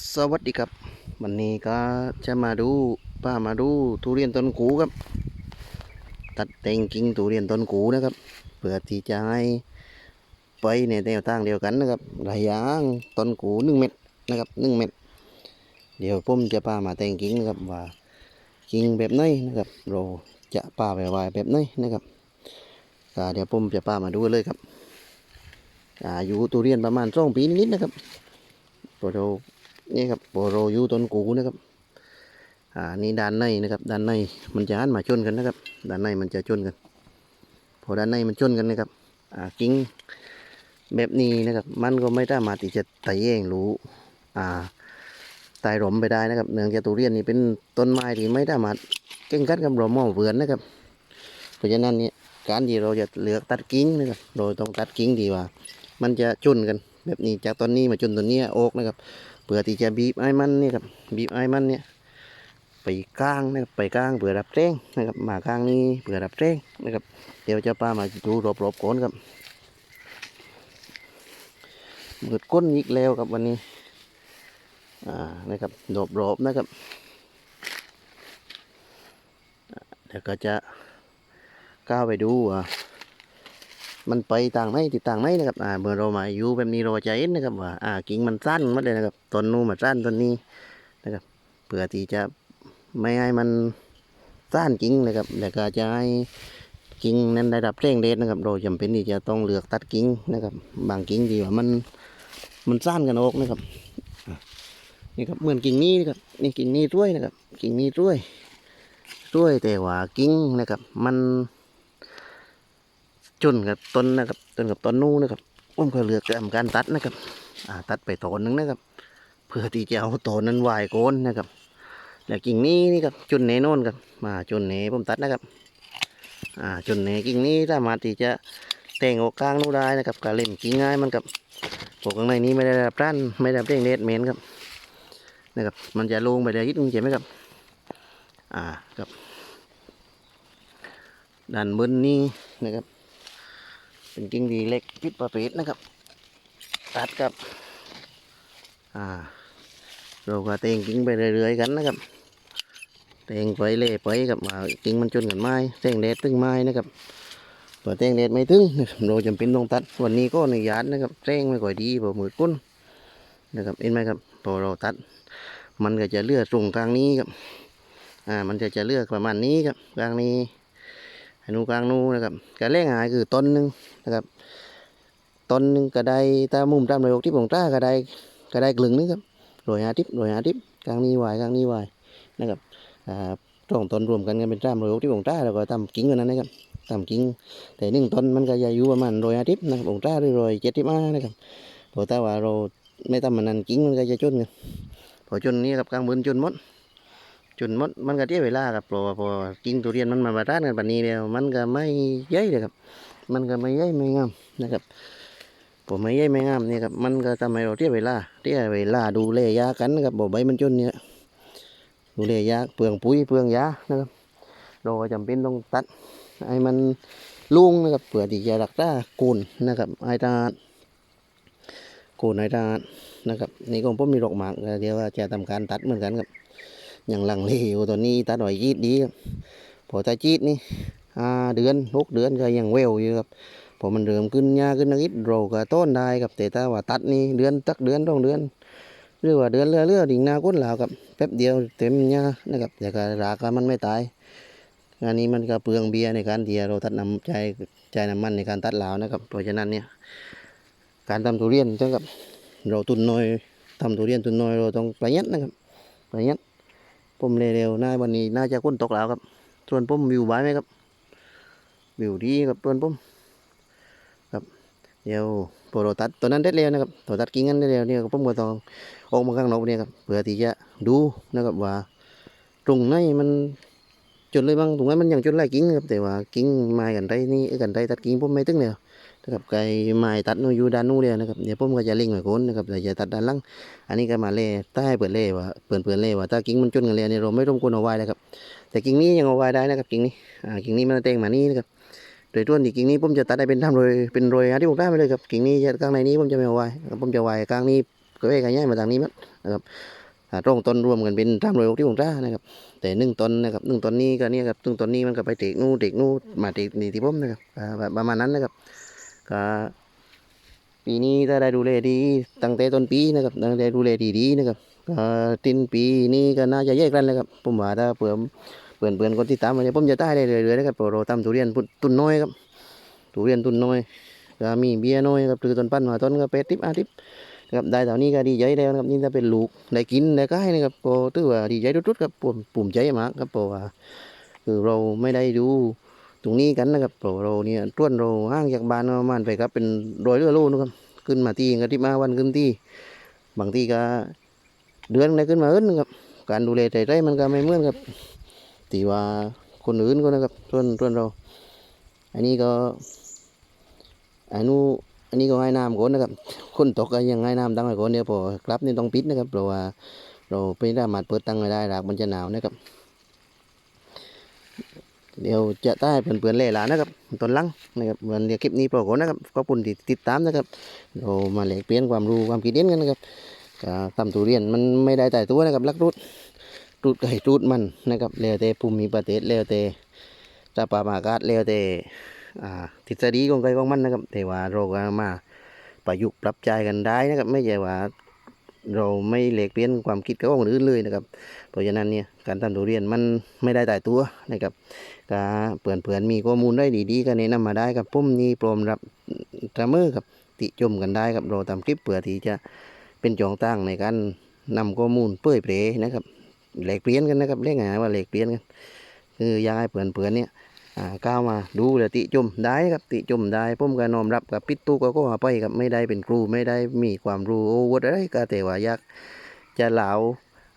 สวัสดีครับ วันนี้ก็จะมาดูป้ามาดูทุเรียนต้นกูครับ ตัดแต่งกิ่งทุเรียนต้นกูนะครับเพื่อที่จะให้ไปในแนวทางเดียวกันนะครับระยะห่างต้นกูหนึ่งเมตรนะครับหนึ่งเมตรเดี๋ยวผมจะป้ามาแต่งกิ่งนะครับว่ากิ่งแบบไหนนะครับเราจะป้าไปไว้แบบไหนนะครับก็เดี๋ยวผมจะป้ามาดูเลยครับอายุทุเรียนประมาณสองปีนิดนะครับพอเรา นี่ครับโบโรอยูต้นกูนะครับ อ่า นี่ด้านในนะครับ ด้านในมันจะหันมาชนกันนะครับ ด้านในมันจะชนกัน พอด้านในมันชนกันนะครับ อ่า กิ่งแบบนี้นะครับ มันก็ไม่สามารถที่จะไต่แย่งรู้ อ่าตายหลมไปได้นะครับ เนื่องจากตุเรียนนี่เป็นต้นไม้ที่ไม่สามาเก่งกัดกับหลมหม้อเวือนนะครับ เพราะฉะนั้นเนี่ยการที่เราจะเลือกตัดกิ่งนะครับ โดยต้องตัดกิ่งที่ว่า มันจะชนกัน แบบนี้จากต้นนี้มาชนต้นนี้โอกนะครับเพื่อที่จะบีบไอ้มันนี่ครับบีบไอ้มันเนี่ยไปก้างนะครับไปก้างเพื่อรับแรงนะครับมาก้างนี้เพื่อรับแรงนะครับเดี๋ยวจะป้ามาดูรอบๆก่อนครับเบิดก้นอีกแล้วครับวันนี้อ่านะครับรอบๆนะครับเดี๋ยวก็จะก้าวไปดูอ่า มันไปต่างไหนติดต่างไหนนะครับอ่าเมื่อเรามาอยู่แบบนี้เราจะเห็นนะครับว่าอ่ากิ่งมันสั้นมาเลยนะครับต้นนู้นมันสั้นต้นนี้นะครับเพื่อที่จะไม่ให้มันสั้นกิ่งนะครับแล้วก็จะให้กิ่งนั้นได้รับแรงเดชนะครับ เราจำเป็นที่จะต้องเลือกตัดกิ่งนะครับ บางกิ่งที่ว่ามันมันสั้นกันออกนะครับนี่ครับเหมือนกิ่งนี้นะครับนี่กิ่งนี้ด้วยนะครับ กิ่งนี้ด้วยด้วยแต่ว่ากิ่งนะครับ มัน จนกับต้นนะครับจนกับต้นนู้นนะครับผมก็เลือกทำการตัดนะครับอ่าตัดไปต้นหนึงนะครับ เพื่อที่จะเอาต้นนั้นไหวโกนนะครับแล้วกิ่งนี้นี่ครับจุนเนโน่นครับมาจุนเนผมตัดนะครับ อ่าจุนเนกิ่งนี้สามารถที่จะแต่งออกกลางนู้นได้นะครับการเล่นกิ่งง่ายมันกับพวกข้างในนี้ไม่ได้รับร้านไม่ได้รับเร่งเน็ตเมนครับนะครับ มันจะลงไปได้ยิดนึงเห็นไหมครับ อ่าครับด้านบนนี้นะครับ เป็นกิ่งดีเล็กพิษประเภทนะครับ ตัดกับอ่าเราก็เตงกิ่งไปเรื่อยๆกันนะครับ เตงไปเล่ไปกับว่ากิ่งมันจนกันไม้เตงเด็ดตึงไม้นะครับพอเตงเด็ดไม่ถึงเราจำเป็นต้องตัดวันนี้ก็อนุญาตนะครับเตงไม่ค่อยดีพอมือกุ้นนะครับเห็นไหมครับพอเราตัด มันก็จะเลือดตรงกลางนี้ครับอ่ามันจะจะเลือกประมาณนี้ครับกลางนี้ หนูกลางนูนะครับการแรงหายคือต้นหนึ่งนะครับต้นหนึ่งก็ได้ตามุมตามระยกที่ผมต้าก็ได้ก็ได้กลึงนึงครับโรยหาทิพโรยหาทิพกลางนี้วายกลางนี้วายนะครับอ่าสองต้นรวมกันกันเป็นตามระยกที่ผมต้าแล้วก็ทำกิ่งกันนั้นนะครับทำกิ่งแต่หนึ่งต้นมันก็จะอยู่ประมาณโรยหาทิพนะครับผมต้าหรือโรยเจ็ดทิพมานะครับพอต่ว่าเราไม่ทำมันนั้นกิ่งมันก็จะจนกันพอจนนี้ครับกลางบนจนหมด จนหมดมันก็เที่ยวเวลาครับเพราะว่าพอกิ่งทุเรียนมันมาบาดานกันแบบนี้แล้วมันก็ไม่ใหญ่เลยครับ มันก็ไม่ใหญ่ไม่งามนะครับผมไม่ใหญ่ไม่งามเนี่ยครับมันก็ทำให้เราเที่ยวเวลาเที่ยวเวลาดูแลยากันนะครับบอกใบมันจนเนี่ยดูแลยาเปลืองปุ๋ยเปลืองยานะครับ เราก็จำเป็นต้องตัดให้มันลุงนะครับเพื่อที่จะรักษากูนนะครับไอ้ตาโกูนไอ้ตานะครับนี่ก็ผมมีดอกหมากเดี๋ยวว่าจะทำการตัดเหมือนกันครับ อย่างหลังเลอยู่ตอนนี้ตาหน่อยจีดดีครับพอตาจีดนี่ห้าเดือนหกเดือนก็ยังเวลอยู่ครับพอมันเริ่มขึ้นยาขึ้นนิดเราก็ต้นได้ครับแต่ถ้าว่าตัดนี่เดือนตักเดือนต้องเดือนหรือว่าเดือนเรื่อเรื่อดิ่งหนาก้นเหลาวครับแป๊บเดียวเต็มยานะครับแต่ก็ราคามันไม่ตายงานนี้มันก็เปลืองเบียร์ในการที่เราตัดน้ำใจใจน้ำมันในการตัดเหลาวนะครับเพราะฉะนั้นเนี่ยการทำทุเรียนถ้ากับเราตุนน้อยทำทุเรียนตุนน้อยเราต้องประหยัดนะครับประหยัด ผมเร็วๆน่าวันนี้น่าจะก้นตกแล้วครับ ส่วนผมวิวไว้ไหมครับ วิวดีครับส่วนผมครับเดี๋ยวพอเราตัดตัวนั้นได้แล้วนะครับตัวตัดกิ่งนั้นได้แล้วเนี่ยผมก็ต้องออกมาข้างนอกเนี่ยครับเพื่อที่จะดูนะครับว่า ตรงไหนมันจนเลยบางตรงนั้นมันยังจนไรกิ่งครับแต่ว่ากิ่งไม้กันไรนี่กันไรตัดกิ่งผมไม่ตึงแล้ว นะครับไก่ไม้ตัดนูอยู่ด้านนู้นเลยนะครับเดี๋ยวผมก็จะเลิงไว้คนนะครับแต่จะตัดด้านล่างอันนี้ก็มาเล่ใต้เปิดเล่ว่าเปิดเปิดเล่ว่าถ้ากิ่งมันจนกันเลยเนี่ยเราไม่ต้องกวนเอาไว้นะครับ แต่กิ่งนี้ยังเอาไว้ได้นะครับกิ่งนี้อ่ากิ่งนี้มันเต็งมานี่นะครับโดยต้นที่กิ่งนี้ผมจะตัดได้เป็นทำโรยเป็นโรยอาที่ผมได้ไปเลยครับกิ่งนี้จะข้างในนี้ผมจะไม่เอาไว้ผมจะไว้ข้างนี้ก็เว้กันย้ายมาทางนี้มั้งนะครับอ่าตรงต้นรวมกันเป็นตามร้อยที่องศานะครับ แต่หนึ่งต้นนะครับหนึ่งต้นนี้ก็เนี่ยครับหนึ่งต้นนี้มันก็ไปเตกนู่เตกนู่มาเตกนี่ที่ผมนะครับประมาณนั้นนะครับ ก็ปีนี้ถ้าได้ดูแลดีตั้งแต่ต้นปีนะครับตั้งแต่ดูแลดีๆนะครับก็ตินปีนี้ก็น่าจะแยกกันเลยครับผมว่าถ้าเผื่อเพื่อนเพื่อนคนที่ตามมาเนี่ยผมจะได้เลยเรื่อยๆนะครับเราะเราทำทุเรียนตุนน้อยครับทุเรียนตุนน้อยก็มีเบี้ยน้อยครับคือต้นปั้นมาต้นก็เป็ดทิปอาทิปนะครับได้เท่านี้ก็ดีใจแล้วนะครับนี่ถ้าเป็นลูกได้กินได้ก็ให้นะครับก็ถือว่าดีใจรุดๆครับผมปุ่มใจมากครับเพราะว่าคือเราไม่ได้ดู ตรงนี้กันนะครับเพราเราเนี่ยต้วนเราห่างจากบ้านประมาณไปครับเป็นรอยเรือโลนะครับขึ้นมาที่กันที่มาวันขึ้นที่บางทีก็เดือนได้ขึ้นมาเอิ้นนะครับการดูแลใจใจมันก็ไม่เหมือนกับตีว่าคนอื่นก็นะครับต้วนต้วนเรา อันนี้ก็อันนู้นอันนี้ก็ให้น้ำก่อนนะครับ คนตกก็ยังให้น้ำตั้งไว้ก่อนเดี๋ยวพอกลับนี่ต้องปิดนะครับเพราะว่าเราไม่สามารถเปิดตั้งไว้ได้หรากมันจะหนาวนะครับ เดี๋ยวจะได้เพื่อนๆเล่หลานนะครับตอนลังนะครับวันเดียวคลิปนี้โปรโกนนะครับขอบคุณที่ติดตามนะครับเรามาแลกเปลี่ยนความรู้ความคิดเห็นกันนะครับก็ทำทุเรียนมันไม่ได้แต่ตัวนะครับลักรุดรุดไก่รุดมันนะครับแล้วแต่ภูมิประเทศแล้วแต่สภาพอากาศแล้วแต่อ่าทฤษฎีของใครของมันนะครับแต่ว่าเราก็มาประยุกต์ปรับใจกันได้นะครับไม่ใช่ว่า เราไม่แลกเปลี่ยนความคิดกับคนอื่นเลยนะครับ เพราะฉะนั้นเนี่ยการทำทุเรียนมันไม่ได้แต่ตัวนะครับก็เพื่อนเพื่อนมีข้อมูลได้ดีๆก็แนะนำมาได้ครับผมนี่พร้อมรับเสมอครับติชมกันได้ครับเราทำคลิปเพื่อที่จะเป็นจองตั้งในการนำข้อมูลเผยแพร่นะครับแลกเปลี่ยนกันนะครับเรียกไงว่าแลกเปลี่ยนกันคืออยากให้เพื่อนเพื่อนเนี่ย อ่าก้าวมาดูแล้วติชมได้ครับติชมได้ผมก็นอมรับกับปิดตู้ก็ก็ว่าไปครับไม่ได้เป็นครูไม่ได้มีความรู้โอ้วดอะไรก็แต่ว่าอยากจะเหลา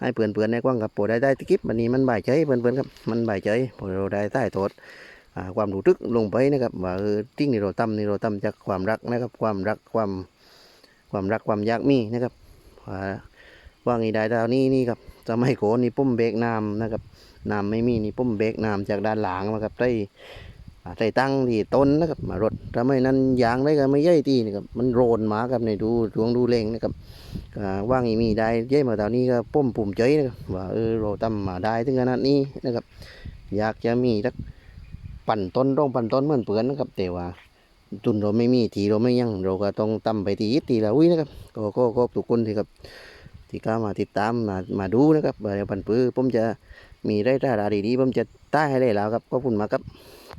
ให้เพื่อนเพื่อนในกว้างกับโปรได้ได้ตะกิบวันนี้มันบ่ายใจเพื่อนเพื่อนครับมันบ่ายใจพอเราได้ใต้โทษความรู้ทึกลงไปนะครับว่าเออทิ้งนี่เราทำนี่เราทำจากความรักนะครับความรักความความรักความยากมีนะครับว่าว่างี้ได้ดาวนี้นี่ครับจะไม่โขนนี่ปุ่มเบรกน้ำนะครับ น้ำไม่มีนี่ปุ่มเบรกน้ำจากด้านหลังมาครับใต้อ่าใต้ตั้งที่ต้นนะครับมารถถ้าไม่นั้นยางได้ก็ไม่ย่อยตีนะครับมันโรนมาครับในดูดวงดูเลงนะครับว่างอีมีได้เย้มาตอนนี้ก็ป้มปุ่มใจนะครับว่าเออเราทำมาได้ถึงขนาดนี้นะครับ อยากจะมีสักปั่นต้นร่องปั่นต้นเหมือนเปือนนะครับแต่ว่าทุนเราไม่มีทีเราไม่ยังเราก็ต้องทำไปทีอีกทีละวินะครับก็ก็ก็ทุกคนที่ครับที่เข้ามาติดตามมามาดูนะครับเดี๋ยวปั่นปื้อผมจะ มีได้ราดีๆผมจะใต้ให้ได้แล้วครับขอบคุณมากครับ